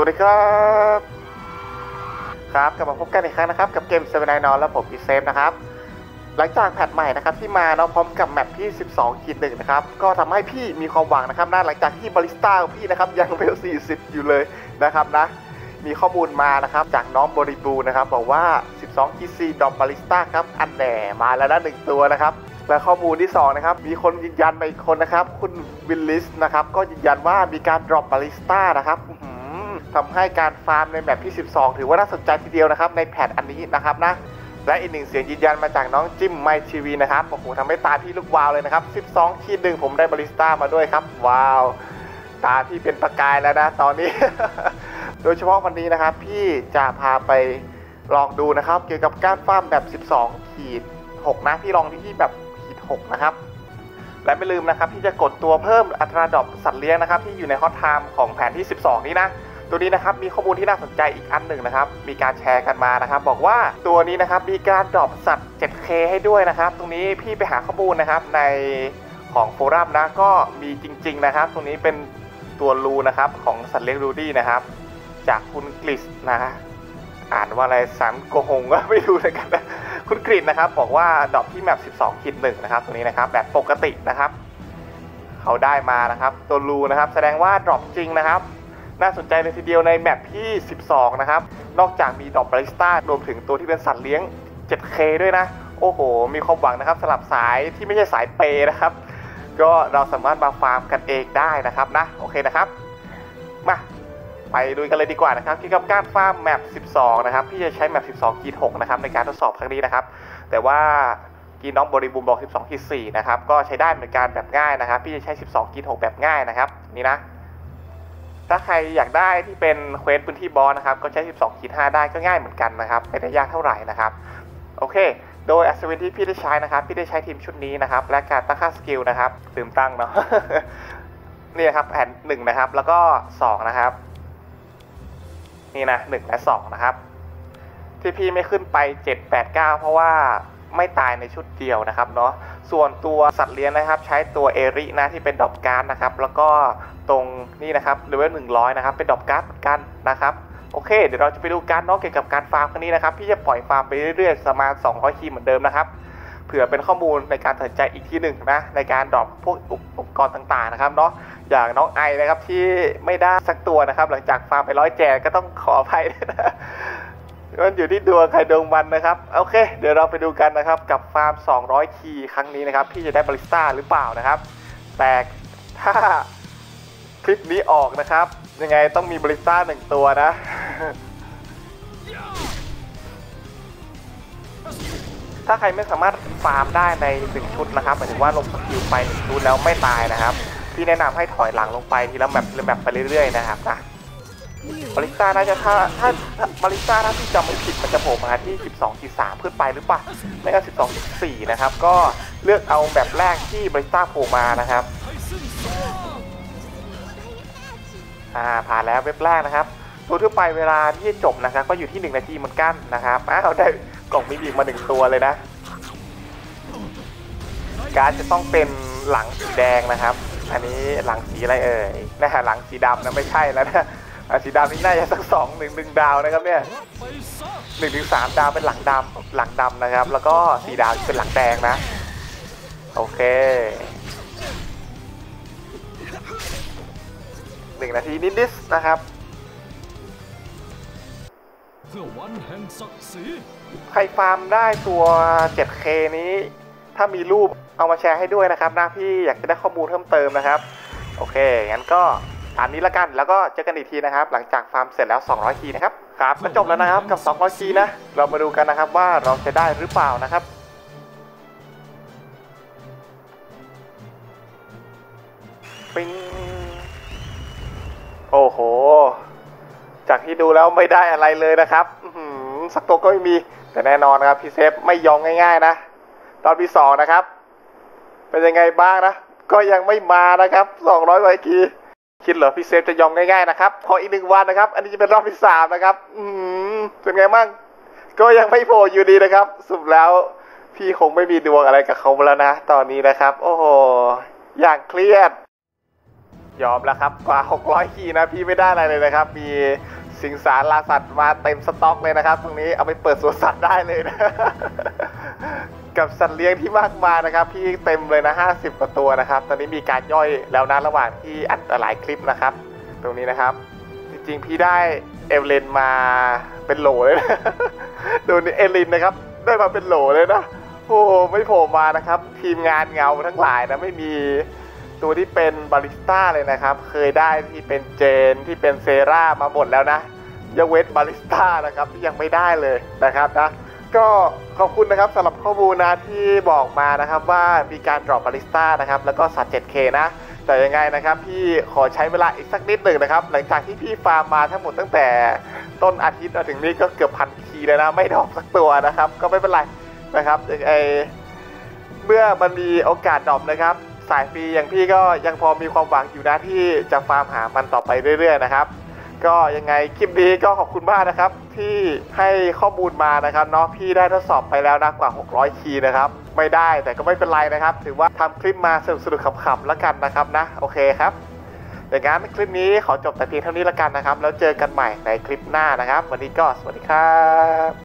วัสดีครับ ครับกลับมาพบกันอีกครั้งนะครับ กับเกมเซเว่นไนอนและผมอีเซฟนะครับ หลังจากแพทใหม่นะครับที่มาเนาะพร้อมกับแมปที่ 12ขีดหนึ่งนะครับ ก็ทำให้พี่มีความหวังนะครับนะหลังจากที่บาริสต้าของพี่นะครับยังเวล40 อยู่เลยนะครับนะ มีข้อมูลมานะครับจากน้องบริบูนะครับบอกว่า 12 GC ดอมบาริสต้าครับอันแหน่มาแล้วนะหนึ่งตัวนะครับและข้อมูลที่2นะครับมีคนยืนยันมาอีกคนนะครับ คุณวิลลิสนะครับก็ยืนยันว่ามีการดรอปบาริสต้านะครับ ทำให้การฟาร์มในแมปที่ 12 ถือว่าน่าสนใจทีเดียวนะครับ ในแพทอันนี้นะครับนะ และอีกหนึ่งเสียงยืนยันมาจากน้องจิ้มไมทีวีนะครับโอ้โหทำให้ตาพี่ลุกวาวเลยนะครับ 12ขีดหนึ่งผมได้บาริสต้ามาด้วยครับ ว้าว ตาพี่เป็นประกายแล้วนะตอนนี้ โดยเฉพาะวันนี้นะครับ พี่จะพาไปลองดูนะครับ เกี่ยวกับการฟาร์มแบบ 12 ขีด 6 นะ พี่ลองที่แบบขีด 6 นะครับและไม่ลืมนะครับที่จะกดตัวเพิ่มอัตราดอปสัตว์เลี้ยงนะครับที่อยู่ในฮอตไทม์ของแผนที่ 12 นี้นะ ตัวนี้นะครับมีข้อมูลที่น่าสนใจอีกอันหนึ่งนะครับ มีการแชร์กันมานะครับ บอกว่าตัวนี้นะครับมีการดรอปสัตว์ 7K ให้ด้วยนะครับ ตรงนี้พี่ไปหาข้อมูลนะครับในของโฟรัมนะก็มีจริง ๆนะครับ ตรงนี้เป็นตัวรูนะครับของสัตว์เลี้ยงรูดี้นะครับ จากคุณกฤษนะฮะอ่านว่าอะไรสันโกหงก็ไม่รู้เลยกันนะคุณกฤษนะครับ บอกว่าดรอปที่แมป12ขีดหนึ่งนะครับตรงนี้นะครับแบบปกตินะครับ เขาได้มานะครับ ตัวรูนะครับ แสดงว่าดรอปจริงนะครับ น่าสนใจเลยทีเดียวในแมปที่ 12 นะครับ นอกจากมีดอกบาริสต้ารวมถึงตัวที่เป็นสัตว์เลี้ยง 7K ด้วยนะ โอ้โห มีความหวังนะครับสำหรับสายที่ไม่ใช่สายเปย์นะครับ ก็เราสามารถมาฟาร์มกันเองได้นะครับนะ โอเคนะครับ มาไปดูกันเลยดีกว่านะครับเกี่ยวกับการฟาร์มแมป 12 นะครับพี่จะใช้แมป 12กีด6นะครับในการทดสอบครั้งนี้นะครับ แต่ว่ากีน้องบริบูรณ์บอก 12กีด4นะครับ ก็ใช้ได้เหมือนกันแบบง่ายนะครับ พี่จะใช้ 12กีด6แบบง่ายนะครับ นี่นะ ถ้าใครอยากได้ที่เป็นเควสพื้นที่บอสนะครับ ก็ใช้ 12ขีด5ได้ก็ง่ายเหมือนกันนะครับ ไม่ได้ยากเท่าไหร่นะครับ โอเค โดยอัศวินที่พี่ได้ใช้นะครับ พี่ได้ใช้ทีมชุดนี้นะครับ และการตั้งค่าสกิลนะครับลืมตั้งเนาะนี่นะครับแผนหนึ่งนะครับ แล้วก็สองนะครับ นี่นะหนึ่งและสองนะครับ ที่พี่ไม่ขึ้นไป7 8 9เพราะว่า ไม่ตายในชุดเดียวนะครับเนาะส่วนตัวสัตว์เลี้ยงนะครับ ใช้ตัวเอรินะที่เป็นดอกการ์ดนะครับ แล้วก็ตรงนี่นะครับเลเวลหนึ่งร้อยนะครับ เป็นดอกการ์ดเหมือนกันนะครับโอเค เดี๋ยวเราจะไปดูการเนาะเกี่ยวกับการฟาร์มครั้งนี้นะครับพี่จะปล่อยฟาร์มไปเรื่อยๆประมาณ200คีย์เหมือนเดิมนะครับเผื่อเป็นข้อมูลในการตัดสินใจอีกที่หนึ่งนะในการดรอปพวกอุปกรณ์ต่างๆนะครับเนาะอย่างน้องไอนะครับที่ไม่ได้สักตัวนะครับ หลังจากฟาร์มไปร้อยแจกก็ต้องขออภัยนะ มันอยู่ที่ดวงใครดวงมันนะครับ โอเค เดี๋ยวเราไปดูกันนะครับ กับฟาร์ม 200 คีครั้งนี้นะครับ พี่จะได้บาริสต้าหรือเปล่านะครับ แต่ถ้าคลิปนี้ออกนะครับ ยังไงต้องมีบาริสต้าหนึ่งตัวนะถ้าใครไม่สามารถฟาร์มได้ในหนึ่งชุดนะครับหมายถึงว่าลงสกิลไปหนึ่งชุดแล้วไม่ตายนะครับ พี่แนะนำให้ถอยหลังลงไปทีละแบบทีละแบบไปเรื่อยๆนะครับนะ บาริสต้าน่าจะถ้าถ้าถ้าบริสต้าถ้าที่จำไม่ผิดมันจะโผล่มาที่ 12-13ขึ้นไปหรือเปล่าไม่ก็12-14 นะครับ ก็เลือกเอาแบบแรกที่บาริสต้าโผล่มานะครับอ่าผ่านแล้วเว็บแรกนะครับตัวทั่วไปเวลาที่จบนะครับ ก็อยู่ที่ 1 นาทีเหมือนกันนะครับอ้าวได้กล่องมิบิกมาหนึ่งตัวเลยนะ การจะต้องเป็นหลังสีแดงนะครับ อันนี้หลังสีอะไรเอ่ยนะฮะหลังสีดำนะไม่ใช่แล้วนะ อะสีดำนี่น่าจะสักสองหนึ่งหนึ่งดาวนะครับเนี่ยหนึ่งถึงสามดาวเป็นหลังดำหลังดำนะครับ แล้วก็สีดาวเป็นหลังแดงนะ โอเคหนึ่งนาทีนิดๆนะครับใครฟาร์มได้ตัว 7K นี้ ถ้ามีรูปเอามาแชร์ให้ด้วยนะครับนะพี่อยากจะได้ข้อมูลเพิ่มเติมนะครับ โอเค งั้นก็ ตามนี้ละกัน แล้วก็เจอกันอีกทีนะครับ หลังจากฟาร์มเสร็จแล้ว 200คีย์นะครับ ครับ ก็จบแล้วนะครับกับ 200คีย์นะ เรามาดูกันนะครับว่าเราจะได้หรือเปล่านะครับปิงโอ้โห จากที่ดูแล้วไม่ได้อะไรเลยนะครับอื้อหือสักตัวก็ไม่มี แต่แน่นอนนะครับพี่เซฟไม่ยอมง่าย ๆ นะ ตอนที่สองนะครับ เป็นยังไงบ้างนะ ก็ยังไม่มานะครับ 200ไวกี คิดเหรอพี่เซฟจะยอมง่ายๆนะครับพออีกหนึ่งวันนะครับ อันนี้จะเป็นรอบที่สามนะครับ อืมเป็นไงบ้างก็ยังไม่โผล่อยู่ดีนะครับ สุดแล้วพี่คงไม่มีดวงอะไรกับเขาแล้วนะตอนนี้นะครับ โอ้โหอย่างเครียด ยอมแล้วครับกว่า 600คีย์นะ พี่ไม่ได้อะไรเลยนะครับ มีสิงสารลาสัตว์มาเต็มสต็อกเลยนะครับ ตรงนี้เอาไปเปิดสวนสัตว์ได้เลยนะ กับสัตว์เลี้ยงที่มากมายนะครับพี่เต็มเลยนะ 50 กว่าตัวนะครับ ตอนนี้มีการย่อยแล้วนะระหว่างที่อัดหลายคลิปนะครับ ตรงนี้นะครับ จริงๆ พี่ได้เอลเลนมาเป็นโหลเลยนะดูนี่เอลินนะครับ ได้มาเป็นโหลเลยนะโอ้ไม่โผล่มานะครับ ทีมงานเงาทั้งหลายนะไม่มีตัวที่เป็นบาริสต้าเลยนะครับ เคยได้ที่เป็นเจนที่เป็นเซรามาหมดแล้วนะยกเว้นบาริสต้านะครับที่ยังไม่ได้เลยนะครับนะ ก็ขอบคุณนะครับสำหรับข้อมูลนะที่บอกมานะครับว่ามีการดรอปบาริสต้านะครับแล้วก็สัตว์ 7K นะ แต่ยังไงนะครับพี่ขอใช้เวลาอีกสักนิดหนึ่งนะครับ หลังจากที่พี่ฟาร์มมาทั้งหมดตั้งแต่ต้นอาทิตย์มาถึงนี้ก็เกือบพันคีเลยนะ ไม่ดรอปสักตัวนะครับ ก็ไม่เป็นไรนะครับยังไงเมื่อมันมีโอกาสดรอปนะครับ สายฟรีอย่างพี่ก็ยังพอมีความหวังอยู่นะที่จะฟาร์มหามันต่อไปเรื่อยๆนะครับ ก็ยังไงคลิปนี้ก็ขอบคุณมากนะครับ ที่ให้ข้อมูลมานะครับเนาะพี่ได้ทดสอบไปแล้วนะกว่า 600 คีย์นะครับไม่ได้แต่ก็ไม่เป็นไรนะครับ ถือว่าทำคลิปมาสนุกๆขำๆแล้วกันนะครับนะโอเคครับอย่างนั้นคลิปนี้ขอจบแต่เพียงเท่านี้แล้วกันนะครับ แล้วเจอกันใหม่ในคลิปหน้านะครับ วันนี้ก็สวัสดีครับ